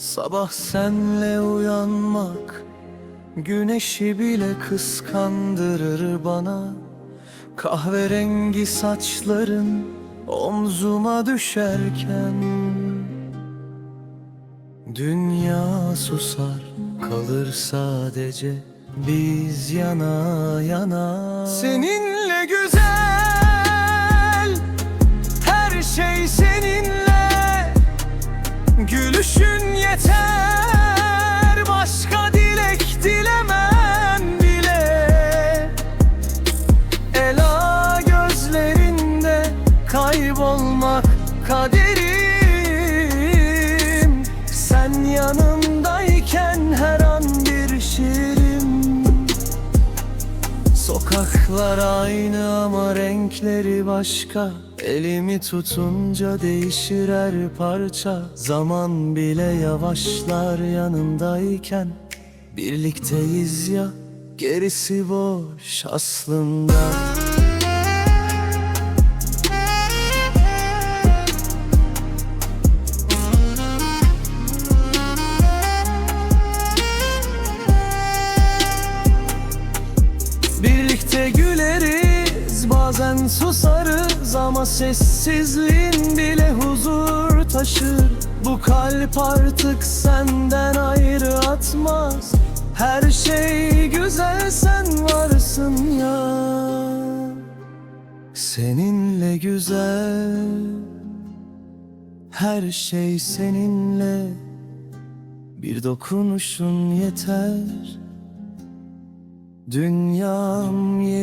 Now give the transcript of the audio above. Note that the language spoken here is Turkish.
Sabah senle uyanmak Güneşi bile kıskandırır bana. Kahverengi saçların omzuma düşerken Dünya susar kalır sadece biz yana yana. Seninle güzel her şey seninle. Gülüşün yeter. Başka Sokaklar aynı ama renkleri başka. Elimi tutunca değişir her parça. Zaman bile yavaşlar yanındayken. Birlikteyiz ya gerisi boş aslında bazen susarız ama sessizliğin bile huzur taşır. Bu kalp artık senden ayrı atmaz. Her şey güzel sen varsın ya. Seninle güzel. Her şey seninle. Bir dokunuşun yeter. Dünyam yerinde